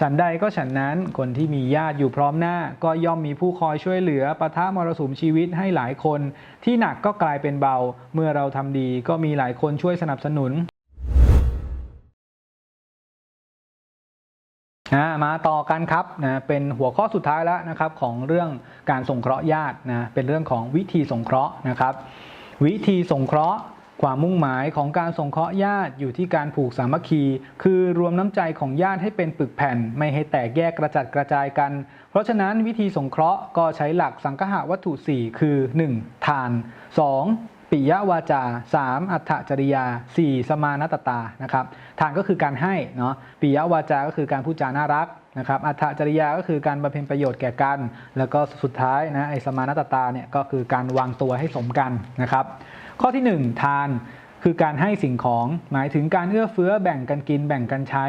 ฉันใดก็ฉันนั้นคนที่มีญาติอยู่พร้อมหน้า ก็ย่อมมีผู้คอยช่วยเหลือปะทะมรสุมชีวิตให้หลายคน ที่หนักก็กลายเป็นเบา เมื่อเราทำดีก็มีหลายคนช่วยสนับสนุนนะมาต่อกันครับนะเป็นหัวข้อสุดท้ายแล้วนะครับของเรื่องการสงเคราะห์ญาตินะเป็นเรื่องของวิธีสงเคราะห์นะครับ วิธีสงเคราะห์ ความมุ่งหมายของการสงเคราะห์ญาติอยู่ที่การผูกสามัคคี คือรวมน้ำใจของญาติให้เป็นปึกแผ่น ไม่ให้แตกแยกกระจัดกระจายกัน เพราะฉะนั้นวิธีสงเคราะห์ก็ใช้หลักสังคหวัตถุ 4 คือ 1. ทาน 2. ปิยวาจา 3. อัตถจริยา 4. สมานตตานะครับทานก็คือการให้เนาะปิยวาจา ก็คือการพูดจาน่ารักนะครับอัตถจริยาก็คือการบำเพ็ญประโยชน์แก่กัน แล้วก็สุดท้ายนะไอ้สมานตตาเนี่ยก็คือการวางตัวให้สมกันนะครับ ข้อที่ 1 ทานคือการให้สิ่งของหมายถึงการเอื้อเฟื้อแบ่งกันกินแบ่งกันใช้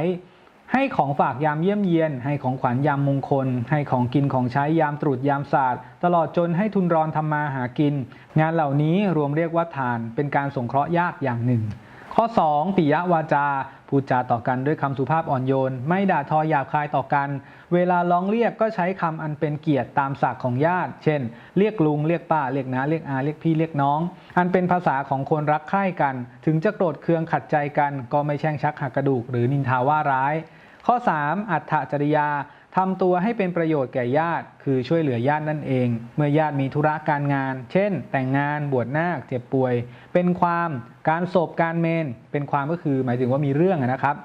ให้ของฝากยามเยี่ยมเยียน ให้ของขวัญยามมงคล ให้ของกินของใช้ยามตรุษยามศาสตร์ ตลอดจนให้ทุนรอนทำมาหากิน งานเหล่านี้รวมเรียกว่าทานเป็นการสงเคราะห์ญาติอย่างหนึ่ง ข้อ 2. ปิยวาจา พูดจาต่อกันด้วยคำสุภาพอ่อนโยน ไม่ด่าทอหยาบคายต่อกัน เวลาร้องเรียกก็ใช้คำอันเป็นเกียรติตามศักดิ์ของญาติ เช่น เรียกลุง เรียกป้า เรียกน้า เรียกอา เรียกพี่ เรียกน้อง อันเป็นภาษาของคนรักใคร่กัน ถึงจะโกรธเคืองขัดใจกัน ก็ไม่แช่งชักหักกระดูก หรือนินทาว่าร้าย ข้อ 3. อัตถจริยา ทำตัวให้เป็นประโยชน์แก่ญาติ คือช่วยเหลือญาตินั่นเอง เมื่อญาติมีธุระการงาน เช่น แต่งงาน บวชนาค เจ็บป่วย เป็นความ การศพ การเมน เป็นความก็คือหมายถึงว่ามีเรื่องนะครับ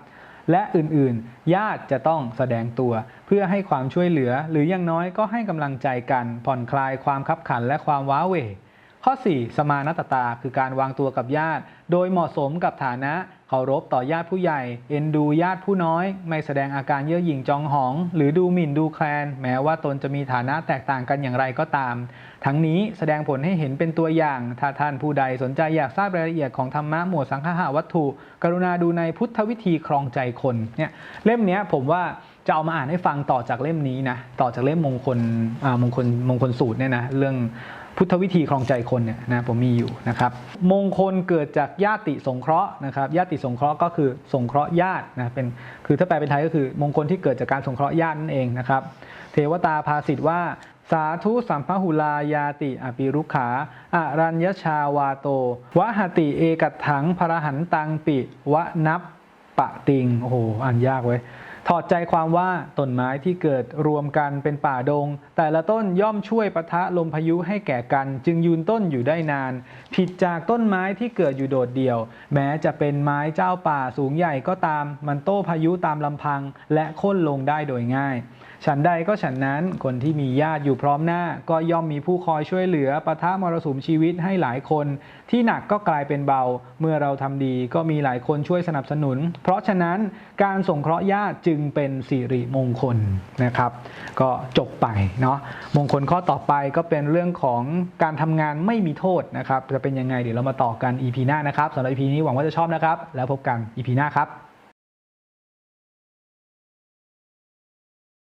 และอื่นๆ ญาติจะต้องแสดงตัว เพื่อให้ความช่วยเหลือ หรืออย่างน้อยก็ให้กำลังใจกัน ผ่อนคลายความคับขันและความว้าเหวข้อ 4 สมานตตา คือการวางตัวกับญาติ โดยเหมาะสมกับฐานะ เคารพต่อญาติผู้ใหญ่ เอ็นดูญาติผู้น้อย ไม่แสดงอาการเย่อหยิ่งจองหอง หรือดูหมิ่นดูแคลน แม้ว่าตนจะมีฐานะแตกต่างกันอย่างไรก็ตาม ทั้งนี้แสดงผลให้เห็นเป็นตัวอย่าง ถ้าท่านผู้ใดสนใจอยากทราบรายละเอียดของธรรมะหมวดสังฆะวัตถุ กรุณาดูในพุทธวิธีครองใจคนเนี่ยเล่มนี้ผมว่าจะเอามาอ่านให้ฟังต่อจากเล่มนี้นะต่อจากเล่มมงคลมงคลมงคลสูตรเนี่ยนะเรื่อง พุทธวิธีครองใจคนเนี่ยนะผมมีอยู่นะครับ มงคลเกิดจากญาติสงเคราะห์นะครับญาติสงเคราะห์ก็คือสงเคราะห์ญาตินะเป็นคือถ้าแปลเป็นไทยก็คือมงคลที่เกิดจากการสงเคราะห์ญาตินั่นเองนะครับ เทวตาภาสิทธว่าสาธุสัมพหุลายาติอปิรุขาอารัญญชาวาโต วหติเอกัตถังพระหันตังปิวะนับปะติง โอ้โห อ่านยากเว้ย ถอดใจความว่าต้นไม้ที่เกิดรวมกันเป็นป่าดง แต่ละต้นย่อมช่วยปะทะลมพายุให้แก่กัน จึงยืนต้นอยู่ได้นาน ผิดจากต้นไม้ที่เกิดอยู่โดดเดี่ยว แม้จะเป็นไม้เจ้าป่าสูงใหญ่ก็ตาม มันโต้พายุตามลำพัง และโค่นลงได้โดยง่ายฉันใดก็ฉันนั้นคนที่มีญาติอยู่พร้อมหน้า ก็ย่อมมีผู้คอยช่วยเหลือปะทะมรสุมชีวิตให้หลายคน ที่หนักก็กลายเป็นเบา เมื่อเราทำดีก็มีหลายคนช่วยสนับสนุน เพราะฉะนั้นการสงเคราะห์ญาติจึงงเป็นสิริมงคลนะครับ ก็จบไปเนาะมงคลข้อต่อไปก็เป็นเรื่องของการทำงานไม่มีโทษนะครับ จะเป็นยังไงเดี๋ยวเรามาต่อกัน EP หน้านะครับสำหรับ EP นี้หวังว่าจะชอบนะครับ แล้วพบกัน EP หน้าครับ